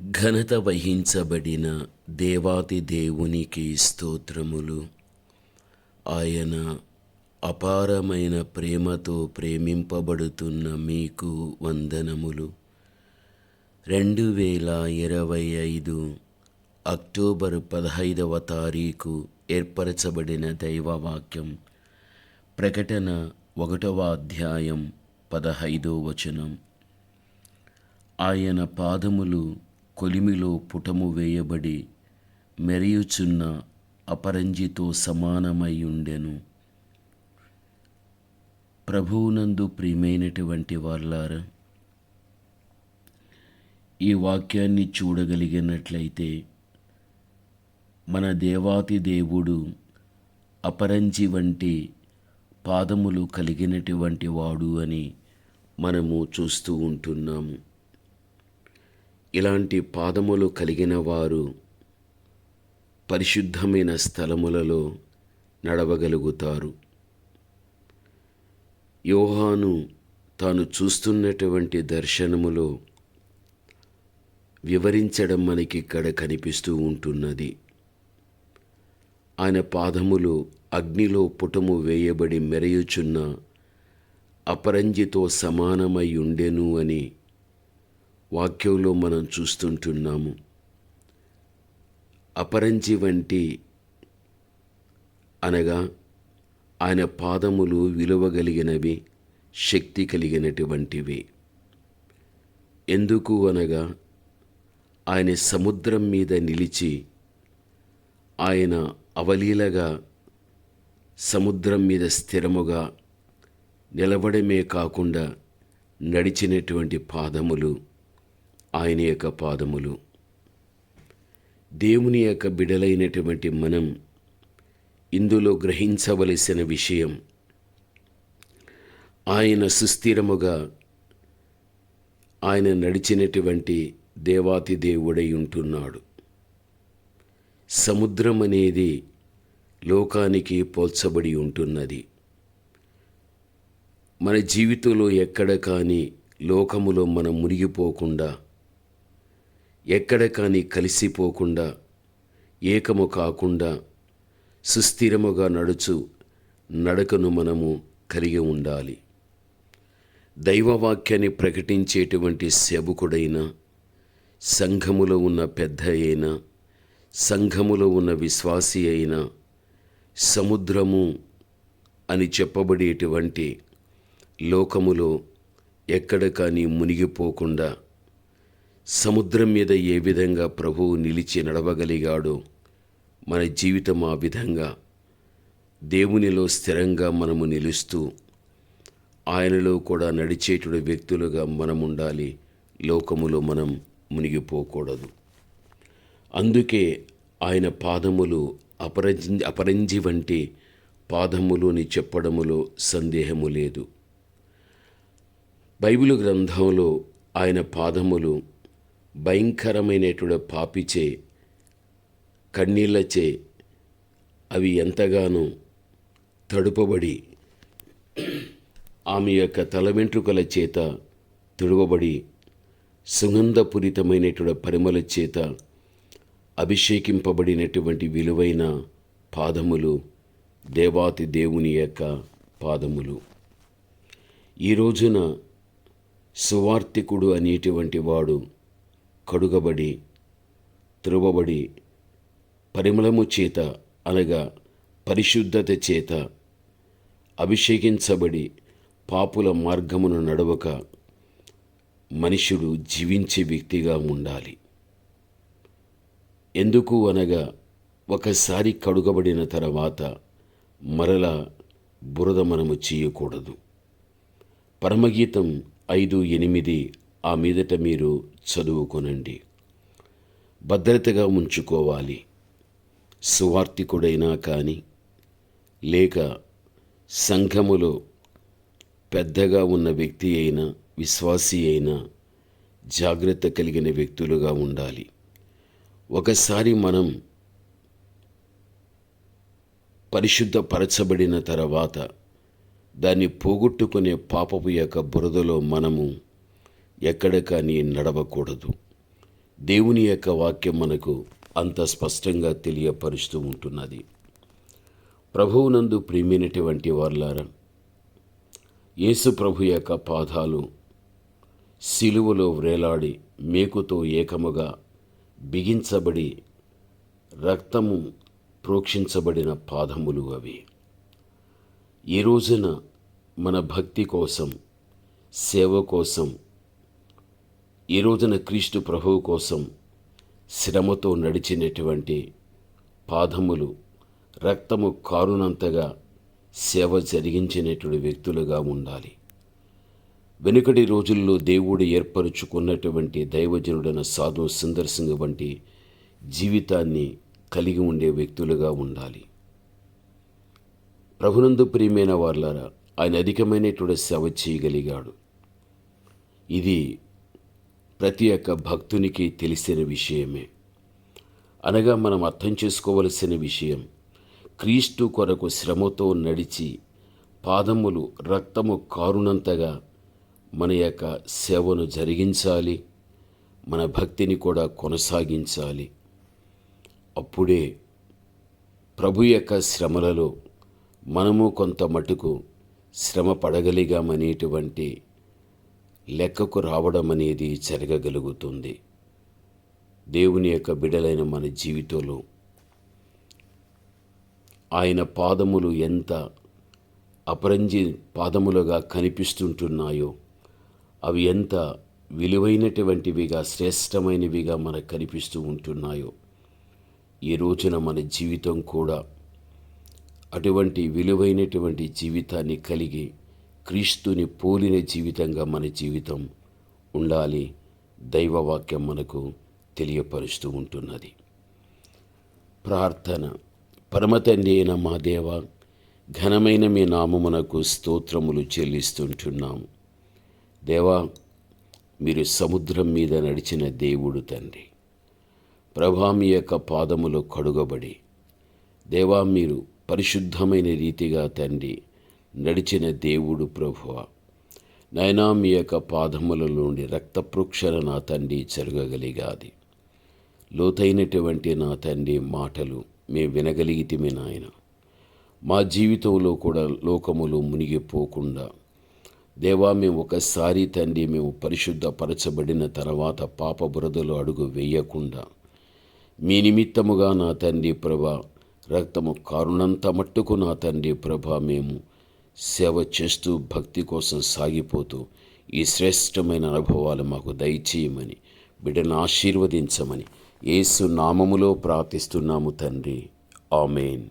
ఘనత వహించబడిన దేవాతి దేవునికి స్తోత్రములు. ఆయన అపారమైన ప్రేమతో ప్రేమింపబడుతున్న మీకు వందనములు. రెండు వేల ఇరవై ఐదు అక్టోబర్ పదహైదవ తారీఖు ఏర్పరచబడిన దైవవాక్యం ప్రకటన ఒకటవ అధ్యాయం పదహైదో వచనం. ఆయన పాదములు కొలిమిలో పుటము వేయబడి మెరియుచున్న అపరంజితో సమానమై ఉండెను ప్రభువునందు ప్రియమైనటువంటి వాళ్ళారా ఈ వాక్యాన్ని చూడగలిగినట్లయితే మన దేవాతి దేవుడు అపరంజి వంటి పాదములు కలిగినటువంటి వాడు అని మనము చూస్తూ ఉంటున్నాము. ఇలాంటి పాదములు కలిగిన వారు పరిశుద్ధమైన స్థలములలో నడవగలుగుతారు. యోహాను తాను చూస్తున్నటువంటి దర్శనములో వివరించడం మనకి ఇక్కడ కనిపిస్తూ ఉంటున్నది. ఆయన పాదములు అగ్నిలో పుటము వేయబడి మెరయుచున్న అపరంజితో సమానమై ఉండెను అని వాక్యంలో మనం చూస్తుంటున్నాము. అపరంజి వంటి అనగా ఆయన పాదములు విలువగలిగినవి శక్తి కలిగినటువంటివి ఎందుకు అనగా ఆయన సముద్రం మీద నిలిచి ఆయన అవలీలగా సముద్రం మీద స్థిరముగా నిలబడమే కాకుండా నడిచినటువంటి పాదములు ఆయన యొక్క పాదములు. దేవుని యొక్క బిడలైనటువంటి మనం ఇందులో గ్రహించవలసిన విషయం ఆయన సుస్థిరముగా ఆయన నడిచినటువంటి దేవాతి దేవుడై ఉంటున్నాడు. సముద్రం అనేది లోకానికి పోల్చబడి ఉంటున్నది. మన జీవితంలో ఎక్కడ కానీ లోకములో మనం మునిగిపోకుండా ఎక్కడ కానీ కలిసిపోకుండా ఏకము కాకుండా సుస్థిరముగా నడుచు నడకను మనము కలిగి ఉండాలి. దైవవాక్యాన్ని ప్రకటించేటువంటి సేవకుడైన సంఘములో ఉన్న పెద్ద అయినా సంఘములో ఉన్న విశ్వాసి అయిన సముద్రము అని చెప్పబడేటువంటి లోకములో ఎక్కడ కానీ మునిగిపోకుండా సముద్రం మీద ఏ విధంగా ప్రభువు నిలిచి నడవగలిగాడో మన జీవితం ఆ విధంగా దేవునిలో స్థిరంగా మనము నిలుస్తూ ఆయనలో కూడా నడిచేటుడు వ్యక్తులుగా మనం ఉండాలి లోకములో మనం మునిగిపోకూడదు. అందుకే ఆయన పాదములు అపరంజి అపరంజి వంటి పాదములు అని చెప్పడములో సందేహము లేదు. బైబిల్ గ్రంథంలో ఆయన పాదములు భయంకరమైనటువంటి పాపిచే కన్నీళ్ళచే అవి ఎంతగానో తడుపబడి ఆమె యొక్క తల వెంట్రుకల చేత తుడవబడి సుగంధపూరితమైనటువంటి పరిమళ చేత అభిషేకింపబడినటువంటి విలువైన పాదములు దేవాతి దేవుని యొక్క పాదములు. ఈ రోజున సువార్తికుడు అనేటువంటి వాడు కడుగబడి త్రువబడి పరిమళము చేత అనగా పరిశుద్ధత చేత అభిషేకించబడి పాపుల మార్గమును నడవక మనుషుడు జీవించే వ్యక్తిగా ఉండాలి. ఎందుకు అనగా ఒకసారి కడుగబడిన తర్వాత మరల బురద మనము చేయకూడదు. పరమగీతం ఐదు ఎనిమిది ఆ మీదట మీరు చదువుకొనండి. భద్రతగా ఉంచుకోవాలి. సువార్థికుడైనా కానీ లేక సంఘములో పెద్దగా ఉన్న వ్యక్తి అయినా విశ్వాసి అయినా జాగ్రత్త కలిగిన వ్యక్తులుగా ఉండాలి. ఒకసారి మనం పరిశుద్ధపరచబడిన తర్వాత దాన్ని పోగొట్టుకునే పాపపు యొక్క బురదలో మనము ఎక్కడ కానీ నడవకూడదు. దేవుని యొక్క వాక్యం మనకు అంత స్పష్టంగా తెలియపరుస్తూ ఉంటున్నది. ప్రభువునందు ప్రియమైనటువంటి వార్లారా యేసు ప్రభు యొక్క పాదాలు సిలువలో వ్రేలాడి మేకుతో ఏకముగా బిగించబడి రక్తము ప్రోక్షించబడిన పాదములు అవి. ఈ రోజున మన భక్తి కోసం సేవ కోసం ఈ రోజున క్రీస్తు ప్రభువు కోసం శ్రమతో నడిచినటువంటి పాదములు రక్తము కారునంతగా సేవ జరిగించినటువంటి వ్యక్తులుగా ఉండాలి. వెనుకటి రోజుల్లో దేవుడు ఏర్పరుచుకున్నటువంటి దైవజనుడైన సాధు సుందర్ సింగ్ వంటి జీవితాన్ని కలిగి ఉండే వ్యక్తులుగా ఉండాలి. ప్రభునందు ప్రియమైన వాళ్ళారా ఆయన అధికమైనటువంటి సేవ చేయగలిగాడు. ఇది ప్రతి ఒక్క భక్తునికి తెలిసిన విషయమే. అనగా మనం అర్థం చేసుకోవలసిన విషయం క్రీస్తు కొరకు శ్రమతో నడిచి పాదములు రక్తము కారునంతగా మన యొక్క సేవను జరిగించాలి మన భక్తిని కూడా కొనసాగించాలి. అప్పుడే ప్రభు యొక్క శ్రమలలో మనము కొంత మటుకు శ్రమ పడగలిగామనేటువంటి లెక్కకు రావడం అనేది జరగగలుగుతుంది. దేవుని యొక్క బిడలైన మన జీవితంలో ఆయన పాదములు ఎంత అపరంజి పాదములుగా కనిపిస్తుంటున్నాయో అవి ఎంత విలువైనటువంటివిగా శ్రేష్టమైనవిగా మనకు కనిపిస్తూ ఉంటున్నాయో ఈ రోజున మన జీవితం కూడా అటువంటి విలువైనటువంటి జీవితాన్ని కలిగి క్రీస్తుని పోలిన జీవితంగా మన జీవితం ఉండాలి. దైవవాక్యం మనకు తెలియపరుస్తూ ఉంటున్నది. ప్రార్థన. పరమతండ్రి అయిన మా దేవ ఘనమైన మీ నామమునకు స్తోత్రములు చెల్లిస్తుంటున్నాము దేవా మీరు సముద్రం మీద నడిచిన దేవుడు తండ్రి. ప్రభా మీ యొక్క పాదములు కడుగబడి దేవా మీరు పరిశుద్ధమైన రీతిగా తండ్రి నడిచిన దేవుడు ప్రభువ నైనా మీ యొక్క పాదములలోని నుండి రక్త ప్రోక్షణ నా తండ్రి జరగగలిగాది. లోతైనటువంటి నా తండ్రి మాటలు మేము వినగలిగితేమే నాయన. మా జీవితంలో కూడా లోకములు మునిగిపోకుండా దేవా మేము ఒకసారి తండ్రి మేము పరిశుద్ధపరచబడిన తర్వాత పాప బురదలో అడుగు వేయకుండా మీ నిమిత్తముగా నా తండ్రి ప్రభ రక్తము కారుణంత మట్టుకు నా తండ్రి ప్రభ మేము సేవ చేస్తూ భక్తి కోసం సాగిపోతూ ఈ శ్రేష్టమైన అనుభవాలు మాకు దయచేయమని బిడ్డను ఆశీర్వదించమని యేసు నామములో ప్రార్థిస్తున్నాము తండ్రి. ఆమెన్.